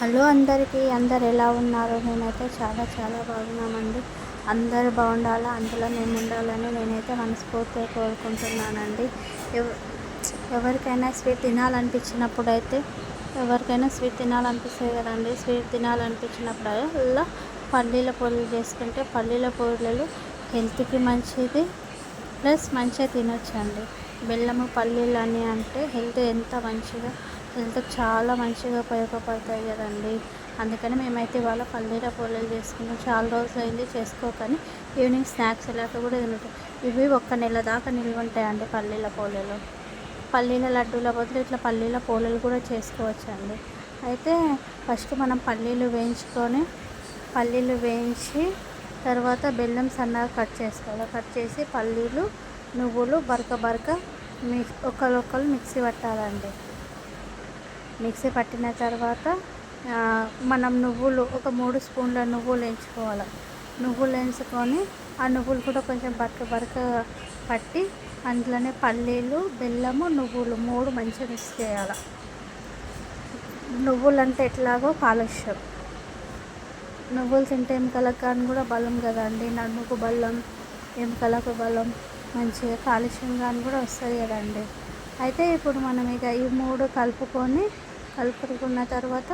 Hello అందరికీ అందరు ఎలా ఉన్నారు? నేనైతే చాలా చాలా బాగున్నామండి. అందరు బాగుండాలా? అందులో మేము ఉండాలని నేనైతే మనస్ఫూర్తిగా కోరుకుంటున్నానండి. ఎవరికైనా స్వీట్ తినాలనిపించినప్పుడు అయితే ఎవరికైనా స్వీట్ తినాలనిపిస్తుంది కదండి. స్వీట్ తినాలనిపించినప్పుడు అలా పల్లీల పొడులు చేసుకుంటే పల్లీల పూరీలు హెల్త్కి మంచిది ప్లస్ మంచిగా తినొచ్చండి. బెల్లము పల్లీలు అని అంటే హెల్త్ ఎంత మంచిగా హెల్త్ చాలా మంచిగా ఉపయోగపడతాయి కదండి. అందుకని మేమైతే ఇవాళ పల్లీల పోలేలు చేసుకున్నాం. చాలా రోజులు అయింది చేసుకోకని ఈవినింగ్ స్నాక్స్ ఇలాగ కూడా తింటాం ఇవి ఒక్క నెల దాకా నిల్వ ఉంటాయండి పల్లీల పోలేలు పల్లీల లడ్డూల బదులు ఇట్లా పల్లీల పోలేలు కూడా చేసుకోవచ్చండి. అయితే ఫస్ట్ మనం పల్లీలు వేయించుకొని పల్లీలు వేయించి తర్వాత బెల్లం సన్నగా కట్ చేసుకోవాలి. కట్ చేసి పల్లీలు నువ్వులు బరక బరక మిక్స్ ఒకరు మిక్సీ పట్టాలండి. మిక్సీ పట్టిన తర్వాత మనం నువ్వులు ఒక మూడు స్పూన్ల నువ్వులు వేయించుకోవాలి. నువ్వులు వేయించుకొని ఆ నువ్వులు కూడా కొంచెం బరక బరక పట్టి అందులోనే పల్లీలు బెల్లము నువ్వులు మూడు మంచిగా మిక్స్ చేయాలి. నువ్వులు అంటే ఎట్లాగో కాలుష్యం. నువ్వులు తింటే ఎముకలకు కానీ కూడా బలం కదండి నడుముకు బలం ఎముకలకు బలం మంచిగా కాలుష్యం కానీ కూడా వస్తుంది కదండి. అయితే ఇప్పుడు మనం ఇక ఈ మూడు కలుపుకొని కలుపుకున్న తర్వాత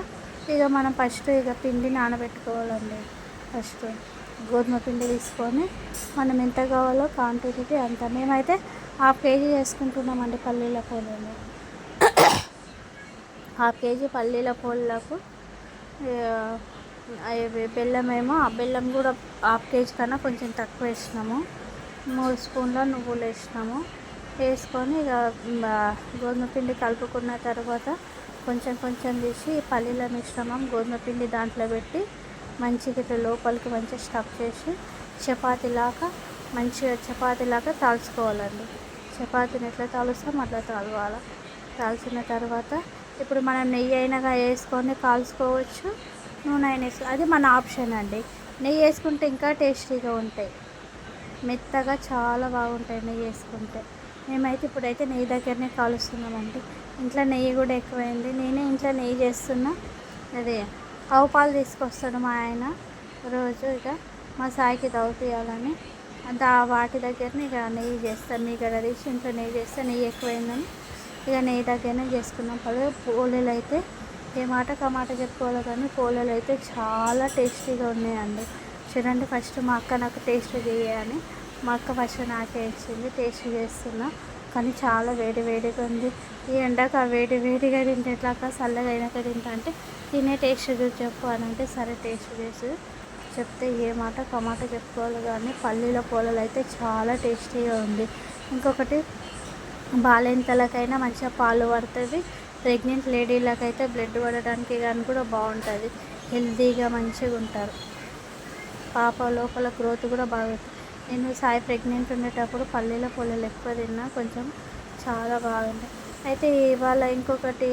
ఇక మనం ఫస్ట్ ఇక పిండి నానబెట్టుకోవాలండి. ఫస్ట్ గోధుమ పిండి తీసుకొని మనం ఎంత కావాలో క్వాంటిటీకి అంత. మేమైతే హాఫ్ కేజీ చేసుకుంటున్నామండి పల్లీల పూలని హాఫ్ కేజీ పల్లీల పూలకు బెల్లం ఏమో ఆ బెల్లం కూడా హాఫ్ కేజీ కన్నా కొంచెం తక్కువ వేసినాము. మూడు స్పూన్ల నువ్వులు వేసినాము. వేసుకొని ఇక గోధుమ పిండి కలుపుకున్న తర్వాత కొంచెం కొంచెం తీసి పల్లీల మిశ్రమం గోధుమ పిండి దాంట్లో పెట్టి మంచిగా ఇట్లా లోపలికి మంచిగా స్టఫ్ చేసి చపాతీలాగా మంచిగా చపాతీలాగా తాల్చుకోవాలండి. చపాతీని ఎట్లా తాలుస్తాం అట్లా తాలవాలి. తాల్చిన తర్వాత ఇప్పుడు మనం నెయ్యి అయినా వేసుకొని కాల్చుకోవచ్చు నూనె అయినా వేసుకో అది మన ఆప్షన్ అండి. నెయ్యి వేసుకుంటే ఇంకా టేస్టీగా ఉంటాయి. మెత్తగా చాలా బాగుంటాయి నెయ్యి వేసుకుంటే. మేమైతే ఇప్పుడైతే నెయ్యి దగ్గరనే కాలుస్తున్నామండి. ఇంట్లో నెయ్యి కూడా ఎక్కువైంది. నేనే ఇంట్లో నెయ్యి చేస్తున్నా. అదే ఆవు పాలు తీసుకొస్తాడు మా ఆయన. రోజు ఇక మా సాయికి తవ్వుతీయాలని అంత ఆ వాటి దగ్గరనే ఇక నెయ్యి చేస్తాను మీ గడ తీసి ఇంట్లో నెయ్యి చేస్తే. నెయ్యి ఎక్కువైందని ఇక నెయ్యి దగ్గరనే చేసుకున్నాం. పలు పోలేలు అయితే ఏ మాట కమాట చెప్పుకోవాలి కానీ పోలేలు అయితే చాలా టేస్టీగా ఉన్నాయండి. చూడండి ఫస్ట్ మా అక్క నాకు టేస్ట్ చేయని మా అక్క ఫస్ట్ నాకే ఇచ్చింది. టేస్ట్ చేస్తున్నా. కానీ చాలా వేడి వేడిగా ఉంది. ఈ ఎండకు ఆ వేడి వేడిగా తింటే ఎట్లాక చల్లగా అయినాక తింటా అంటే తినే టేస్ట్ చూసి చెప్పు అని అంటే సరే టేస్ట్ చేసి. చెప్తే ఏ మాట కమాట చెప్పుకోవాలి కానీ పల్లీల పొలలు అయితే చాలా టేస్టీగా ఉంది. ఇంకొకటి బాలింతలకైనా మంచిగా పాలు పడుతుంది. ప్రెగ్నెంట్ లేడీలకైతే బ్లడ్ పడడానికి కానీ కూడా బాగుంటుంది. హెల్తీగా మంచిగా ఉంటారు. పాప లోపల గ్రోత్ కూడా బాగుంటుంది నేను సాయి ప్రెగ్నెంట్ ఉండేటప్పుడు పల్లీల పొలలు ఎక్కువ తిన్నా కొంచెం చాలా బాగుంటాయి అయితే ఇవాళ ఇంకొకటి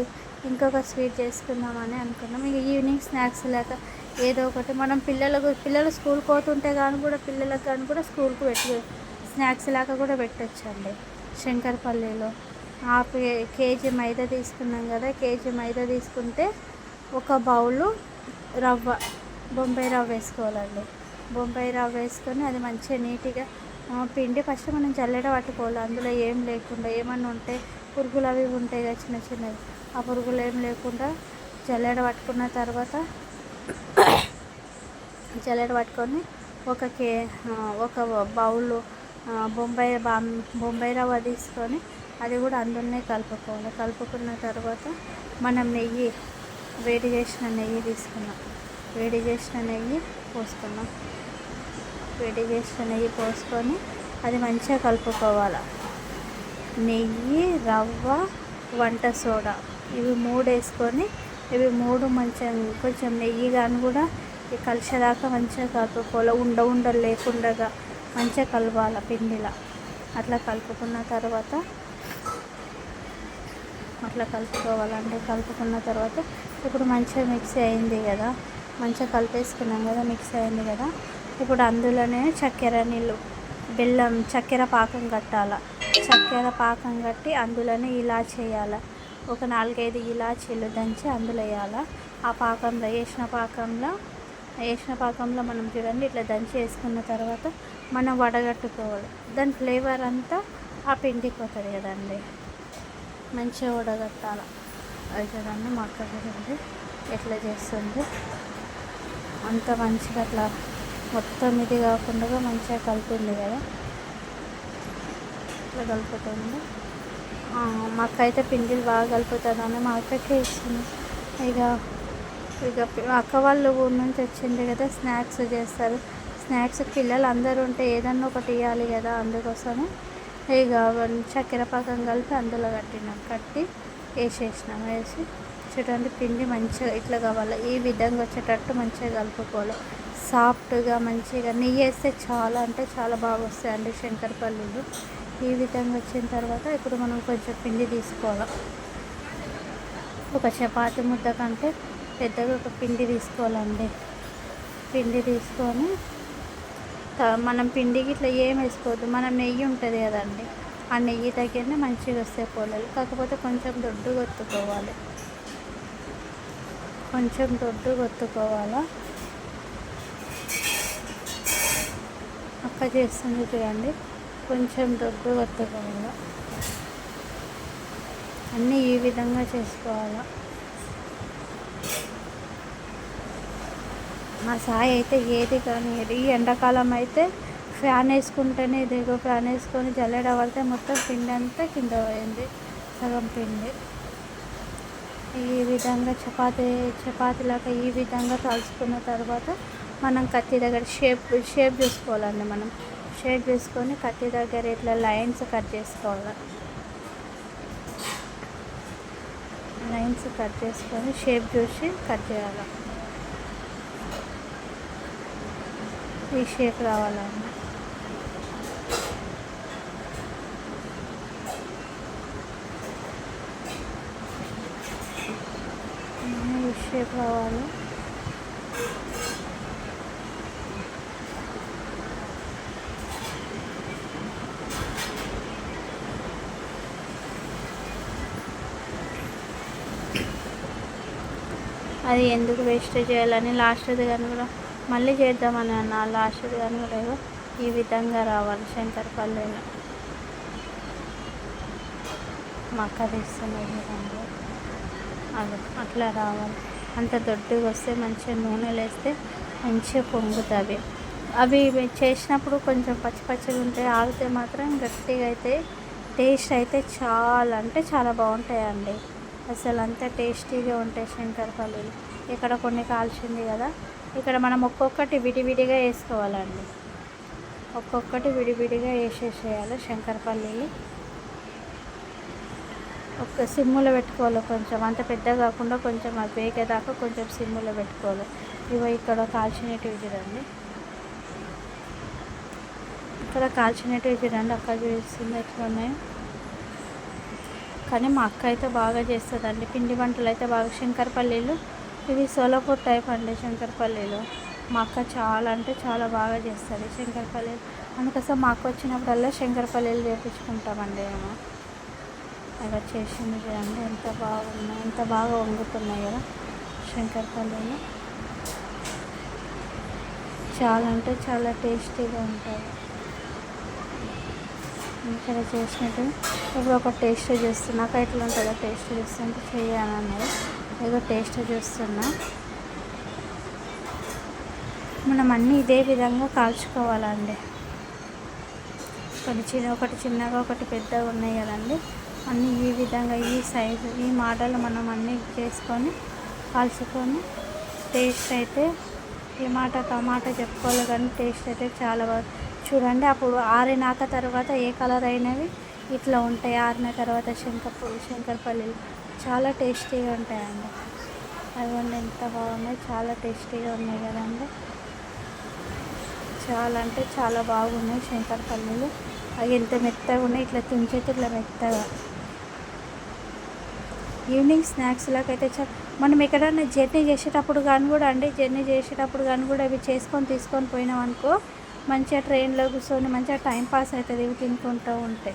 ఇంకొక స్వీట్ చేసుకుందామని అనుకున్నాం. ఇక ఈవినింగ్ స్నాక్స్ లేక ఏదో ఒకటి. మనం పిల్లలకు పిల్లలు స్కూల్కి పోతుంటే కానీ కూడా పిల్లలకు కానీ కూడా స్కూల్కి పెట్టి స్నాక్స్ లాగా కూడా పెట్టచ్చండి. శంకరపల్లిలో హాఫ్ కేజీ మైదా తీసుకున్నాం కదా కేజీ మైదా తీసుకుంటే ఒక బౌలు రవ్వ బొంబాయి రవ్వ వేసుకోవాలండి. బొంబాయి రవ్వ వేసుకొని అది మంచిగా నీట్గా పిండి ఫస్ట్ మనం జల్లెడ పట్టుకోవాలి అందులో ఏం లేకుండా ఏమన్నా ఉంటే పురుగులు అవి ఉంటాయి కదా చిన్న చిన్నవి. ఆ పురుగులు ఏం లేకుండా జల్లెడ పట్టుకున్న తర్వాత జల్లెడ పట్టుకొని ఒక కే ఒక బౌల్ బొంబాయి బొంబాయి రవ్వ తీసుకొని అది కూడా అందులోనే కలుపుకోవాలి. కలుపుకున్న తర్వాత మనం నెయ్యి వేడి చేసిన నెయ్యి తీసుకున్నాం. వేడి చేసిన నెయ్యి పోసుకున్నాం. వేడి చేసిన నెయ్యి పోసుకొని అది మంచిగా కలుపుకోవాలి. నెయ్యి రవ్వ వంట సోడా ఇవి మూడు వేసుకొని ఇవి మూడు మంచిగా కొంచెం నెయ్యి కానీ కూడా కలిసేదాకా మంచిగా కలుపుకోవాలి. ఉండ ఉండలు లేకుండా మంచిగా కలపాలి పిండిలా. అట్లా కలుపుకున్న తర్వాత అట్లా కలుపుకోవాలండి కలుపుకున్న తర్వాత ఇప్పుడు మంచిగా మిక్సీ అయింది కదా. మంచిగా కలిపేసుకున్నాం కదా మిక్సీ అయింది కదా. ఇప్పుడు అందులోనే చక్కెర నీళ్ళు బెల్లం చక్కెర పాకం కట్టాల? చక్కెర పాకం కట్టి అందులోనే ఇలా చేయాలి ఒక నాలుగైదు ఇలాచీలు దంచి అందులో వేయాలి? ఆ పాకంలో వేసిన పాకంలో వేసిన పాకంలో మనం చూడండి ఇట్లా దంచి వేసుకున్న తర్వాత మనం వడగట్టుకోవాలి. దాని ఫ్లేవర్ అంతా ఆ పిండికి పోతుంది కదండి. మంచిగా వడగట్టాలి? అది చూడండి మా అక్క చూడండి ఎట్లా చేస్తుంది. అంత మంచిగా అట్లా మొత్తం ఇది కాకుండా మంచిగా కలిపింది కదా. ఇట్లా కలుపుతుంది. మాకైతే మా అక్క అయితే పిండిలు బాగా కలుపుతుందని మా అక్కకే ఇచ్చింది. ఇక ఇక అక్క వాళ్ళు ఊరి నుంచి వచ్చింది కదా స్నాక్స్ చేస్తారు. స్నాక్స్ పిల్లలు అందరూ ఉంటే ఏదన్నా ఒకటి ఇవ్వాలి కదా అందుకోసమే. ఇక చక్కెర పాకం కలిపి అందులో కట్టినాం. కట్టి వేసేసినాం. వేసి చూడండి పిండి మంచిగా ఇట్లా కావాలి. ఈ విధంగా వచ్చేటట్టు మంచిగా కలుపుకోవాలి. సాఫ్ట్గా మంచిగా నెయ్యి వేస్తే చాలా అంటే చాలా బాగా వస్తాయండి శంకరపల్లీలు ఈ విధంగా వచ్చిన తర్వాత ఇప్పుడు మనం కొంచెం పిండి తీసుకోవాలి. ఒక చపాతి ముద్ద కంటే పెద్దగా ఒక పిండి తీసుకోవాలండి. పిండి తీసుకొని మనం పిండికి ఇట్లా ఏం వేసుకోవద్దు మనం నెయ్యి ఉంటుంది కదండి. ఆ నెయ్యి తగ్గిన మంచిగా వస్తాయి పొలాలు. కాకపోతే కొంచెం దొడ్డు కొత్తుకోవాలి కొంచెం దొడ్డు కొత్తుకోవాలా అక్క చేస్తుంది చూడండి. కొంచెం దగ్గు కొత్తుకోవాలా అన్నీ ఈ విధంగా చేసుకోవాలా. మా సాయి అయితే ఏది కానీ ఏది ఈ ఎండాకాలం అయితే ఫ్యాన్ వేసుకుంటేనే ఇదిగో ఫ్యాన్ వేసుకొని జల్లెడ పడితే మొత్తం పిండి అంతా కింద పోయింది సగం పిండి. ఈ విధంగా చపాతీ చపాతీలాగా ఈ విధంగా కలుసుకున్న తర్వాత మనం కత్తి దగ్గర షేప్ షేప్ చూసుకోవాలండి మనం. షేప్ చూసుకొని కత్తి దగ్గర ఇట్లా లైన్స్ కట్ చేసుకోవాలి. లైన్స్ కట్ చేసుకొని షేప్ చూసి కట్ చేయాలి. ఈ షేప్ రావాలండి. ఈ షేప్ రావాలి. అది ఎందుకు వేస్ట్ చేయాలని లాస్ట్ది కానీ కూడా మళ్ళీ చేద్దామని అన్న. లాస్ట్ది కానీ కూడా ఏదో ఈ విధంగా రావాలి శంకరపల్లిలో. మక్క తీస్తున్నది విధంగా అది అట్లా రావాలి. అంత దొడ్డుగా వస్తే మంచిగా నూనెలు వేస్తే మంచిగా పొంగుతుంది. అవి చేసినప్పుడు కొంచెం పచ్చి పచ్చిగా ఉంటాయి ఆగితే మాత్రం గట్టిగా అయితే టేస్ట్ అయితే చాలా అంటే చాలా బాగుంటాయండి. అసలు అంత టేస్టీగా ఉంటాయి శంకరపల్లీలు ఇక్కడ కొన్ని కాల్చింది కదా. ఇక్కడ మనం ఒక్కొక్కటి విడివిడిగా వేసుకోవాలండి. ఒక్కొక్కటి విడివిడిగా వేసేసేయాలి శంకరపల్లీలు ఒక సిమ్ములో పెట్టుకోవాలి కొంచెం. అంత పెద్ద కాకుండా కొంచెం అది వేగేదాకా కొంచెం సిమ్ములో పెట్టుకోవాలి. ఇవి ఇక్కడ కాల్చినవి చూడండి. ఇక్కడ కాల్చినటివి చూడండి. అక్కడ చూస్తుంది ఎట్లా ఉన్నాయి కానీ మా అక్క అయితే బాగా చేస్తుందండి. పిండి వంటలు అయితే బాగా. శంకరపల్లీలు ఇవి సోలాపూర్ టైప్ అండి శంకరపల్లీలు. మా అక్క చాలా అంటే చాలా బాగా చేస్తుంది శంకరపల్లీలు అందుకోసం మా అక్క వచ్చినప్పుడల్లా శంకరపల్లీలు చేపించుకుంటామండి మేము. అలా చేసింది చూడండి ఎంత బాగున్నాయి ఎంత బాగా వంగుతున్నాయి కదా శంకరపల్లీలు. చాలా అంటే చాలా టేస్టీగా ఉంటాయి. ఇక్కడ చేసినట్టు. ఇప్పుడు ఒక టేస్ట్ చూస్తున్నా. ఎట్లా ఉంటుందో టేస్ట్ చూస్తుంటే చేయాలన్నది ఏదో టేస్ట్ చూస్తున్నా. మనం అన్నీ ఇదే విధంగా కాల్చుకోవాలండి. ఒకటి చిన్న ఒకటి చిన్నగా ఒకటి పెద్దగా ఉన్నాయి కదండి. అన్నీ ఈ విధంగా ఈ సైజు ఈ మోడల్ మనం అన్నీ చేసుకొని కాల్చుకొని టేస్ట్ అయితే టమాటా టమాటా చెప్పుకోవాలి కానీ టేస్ట్ అయితే చాలా బాగా చూడండి. అప్పుడు ఆరినాక తర్వాత ఏ కలర్ అయినవి ఇట్లా ఉంటాయి. ఆరిన తర్వాత శంకర్ శంకరపల్లీలు చాలా టేస్టీగా ఉంటాయండి. అదిగోండి ఎంత బాగున్నాయి. చాలా టేస్టీగా ఉన్నాయి కదండి. చాలా అంటే చాలా బాగున్నాయి శంకరపల్లీలు. అవి ఎంత మెత్తగా ఉన్నాయి. ఇట్లా తుంచితే ఇట్లా మెత్తగా. ఈవినింగ్ స్నాక్స్ లాగైతే మనం ఎక్కడైనా జర్నీ చేసేటప్పుడు కానీ కూడా అండి జర్నీ చేసేటప్పుడు కానీ కూడా ఇవి చేసుకొని తీసుకొని పోయినాం అనుకో మంచిగా ట్రైన్లో కూర్చొని మంచిగా టైం పాస్ అవుతుంది ఇవి తినుకుంటూ ఉంటే.